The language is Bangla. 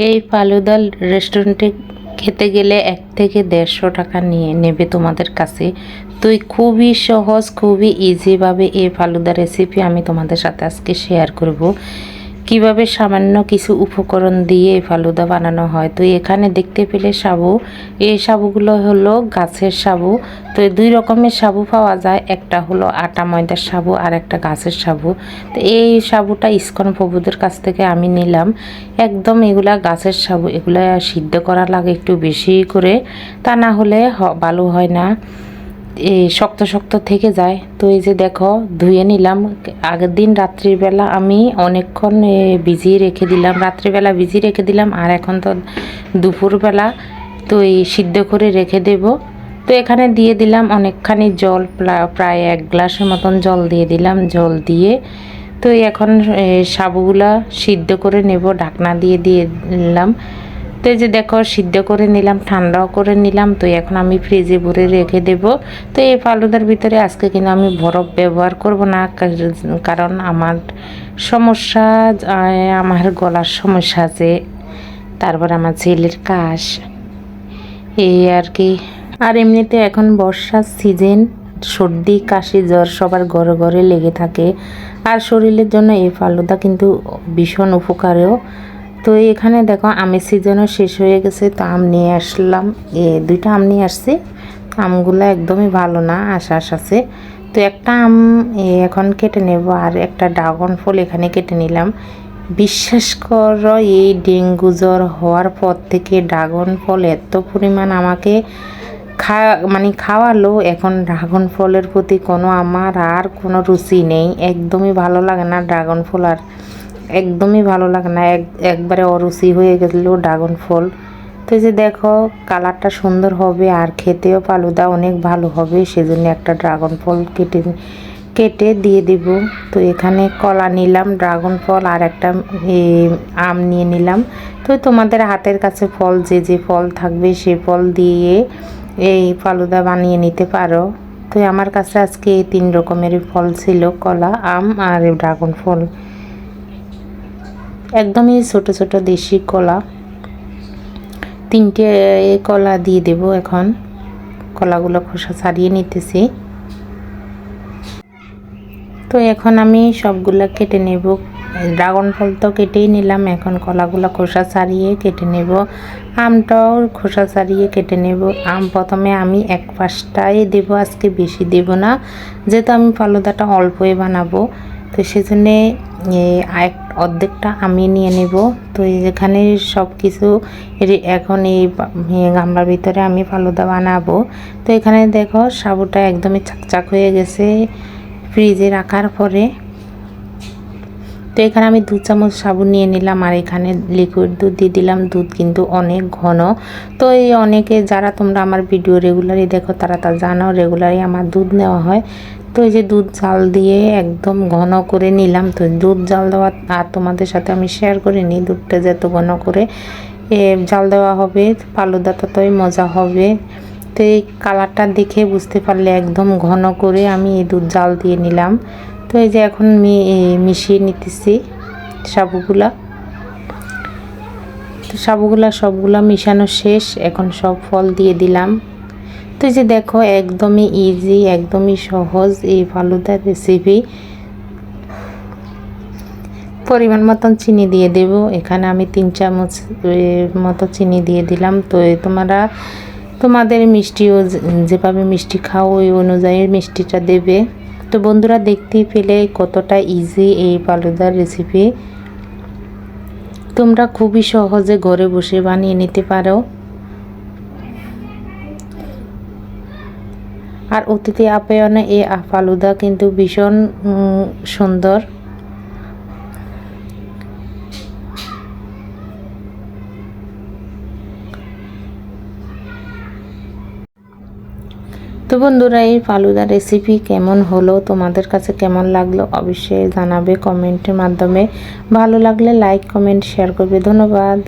এই ফালুদাল রেস্টুরেন্টে খেতে গেলে এক থেকে দেড়শো টাকা নিয়ে নেবে তোমাদের কাছে। তুই খুবই সহজ, খুবই ইজিভাবে এই ফালুদা রেসিপি আমি তোমাদের সাথে আজকে শেয়ার করব। কীভাবে সামান্য কিছু উপকরণ দিয়ে ফালুদা বানানো হয়? তো এখানে দেখতে পেলে সাবু। এই সাবুগুলো হলো গাছের সাবু। তো দুই রকমের সাবু পাওয়া যায়। একটা হলো আটা ময়দার সাবু আর একটা গাছের সাবু। তো এই সাবুটা ইস্কন প্রভুদের কাছ থেকে আমি নিলাম। একদম এগুলা গাছের সাবু, এগুলা সিদ্ধ করা লাগে একটু বেশি করে। তা না হলে ভালো হয় না। শক্ত শক্ত থেকে যায়। তো এই যে দেখো, ধুয়ে নিলাম। আগের দিন রাত্রিবেলা আমি অনেকক্ষণ ভিজিয়ে রেখে দিলাম। রাত্রিবেলা ভিজিয়ে রেখে দিলাম, আর এখন তো দুপুরবেলা তো এই সিদ্ধ করে রেখে দেব। তো এখানে দিয়ে দিলাম অনেকখানি জল, প্রা- প্রায় এক গ্লাসের মতন জল দিয়ে দিলাম, জল দিয়ে। তো এখন সাবুগুলা সিদ্ধ করে নেব, ঢাকনা দিয়ে দিয়ে দিলাম। তো যে দেখো, সিদ্ধ করে নিলাম, ঠান্ডাও করে নিলাম, তো এখন আমি ফ্রিজে ভরে রেখে দেব। তো এই ফালুদার ভিতরে আজকে কিন্তু আমি বরফ ব্যবহার করব না কারণ আমার সমস্যা আমার গলার সমস্যা আছে, তারপর আমার ছেলের কাশ। এই আর কি। আর এমনিতে এখন বর্ষার সিজন, সর্দি, কাশি, জ্বর সবার ঘরে ঘরে লেগে থাকে। আর শরীরের জন্য এই ফালুদা কিন্তু ভীষণ উপকারেও। তো এখানে দেখো আমের সিজনও শেষ হয়ে গেছে, তো আম নিয়ে আসলাম। এ দুইটা আম নিয়ে আসছি। আমগুলো একদমই ভালো না আশ্বাস আছে। তো একটা আম এখন কেটে নেব, আর একটা ড্রাগন ফল এখানে কেটে নিলাম। বিশ্বাস কর, এই ডেঙ্গু জ্বর হওয়ার পর থেকে ড্রাগন ফল এত পরিমাণ আমাকে খা মানে খাওয়ালো। এখন ড্রাগন ফলের প্রতি কোনো আমার আর কোনো রুচি নেই। একদমই ভালো লাগে না ড্রাগন ফল আর একদমই ভালো লাগে না। এক, একবারে অরুচি হয়ে গেছিল ড্রাগন ফল। তো যে দেখো, কালারটা সুন্দর হবে আর খেতেও ফালুদা, অনেক ভালো হবে। সেজন্য একটা ড্রাগন ফল কেটে কেটে দিয়ে দিব। তো এখানে কলা নিলাম, ড্রাগন ফল আর একটা আম নিয়ে নিলাম। তো তোমাদের হাতের কাছে ফল, যে যে ফল থাকবে সে ফল দিয়ে এই ফালুদা বানিয়ে নিতে পারো। তো আমার কাছে আজকে এই তিন রকমের ফল ছিল, কলা, আম আর ড্রাগন ফল। একদমই ছোট ছোট দেশি কলা। তিনটে কলা দিয়ে দেব এখন। কলাগুলো খোসা ছাড়িয়ে নিতেছি। তো এখন আমি সবগুলা কেটে নেব। ড্রাগন ফল তো কেটেই নিলাম, এখন কলাগুলো খোসা ছাড়িয়ে কেটে নেব। আমটাও খোসা ছাড়িয়ে কেটে নেব। আম প্রথমে আমি এক পাশটাই দেব, আজকে বেশি দেব না। যেহেতু আমি ফালুদাটা অল্পই বানাবো, তো সেজন্যে এক অর্ধেকটা আমি নিয়ে নেব। তো এখানে সব কিছু এখন এই গামলার ভিতরে আমি ফালুদা বানাবো। তো এখানে দেখো, সাবুটা একদমই চাকচাক হয়ে গেছে ফ্রিজে রাখার পরে। তো এখানে আমি দু চামচ সাবুন নিয়ে নিলাম আর এখানে লিকুইড দুধ দিয়ে দিলাম। দুধ কিন্তু অনেক ঘন। তো এই অনেকে, যারা তোমরা আমার ভিডিও রেগুলারই দেখো, তারা তা জানো, রেগুলারই আমার দুধ নেওয়া হয়। তো এই যে দুধ জাল দিয়ে একদম ঘন করে নিলাম। তো দুধ জাল দেওয়া আর তোমাদের সাথে আমি শেয়ার করে নিই। দুধটা যত ঘন করে এ, জাল দেওয়া হবে ফালুদা ততই মজা হবে। তো এই কালারটা দেখে বুঝতে পারলে একদম ঘন করে আমি এই দুধ জাল দিয়ে নিলাম। তো এই যে এখন মিশিয়ে নিতেছি সাবুগুলা। তো সাবুগুলা সবগুলা মিশানো শেষ। এখন সব ফল দিয়ে দিলাম। তো যে দেখো, একদমই ইজি একদমই সহজ এই ফালুদার রেসিপি পরিমাণ মতন চিনি দিয়ে দেব। এখানে আমি তিন চামচ মতো চিনি দিয়ে দিলাম। তো তোমরা, তোমাদের মিষ্টিও যেভাবে মিষ্টি খাও, ওই অনুযায়ী মিষ্টিটা দেবে। তো বন্ধুরা, দেখতেই পেলে কতটা ইজি এই ফালুদার রেসিপি তোমরা খুবই সহজে ঘরে বসে বানিয়ে নিতে পারো। আর অতিথি আপ্যায়নে এই ফালুদা কিন্তু ভীষণ সুন্দর। তো বন্ধুরা, এই ফালুদা রেসিপি কেমন হলো, তোমাদের কাছে কেমন লাগল অবশ্যই জানাবে কমেন্টের মাধ্যমে। ভালো লাগলে লাইক কমেন্ট শেয়ার করবে। ধন্যবাদ।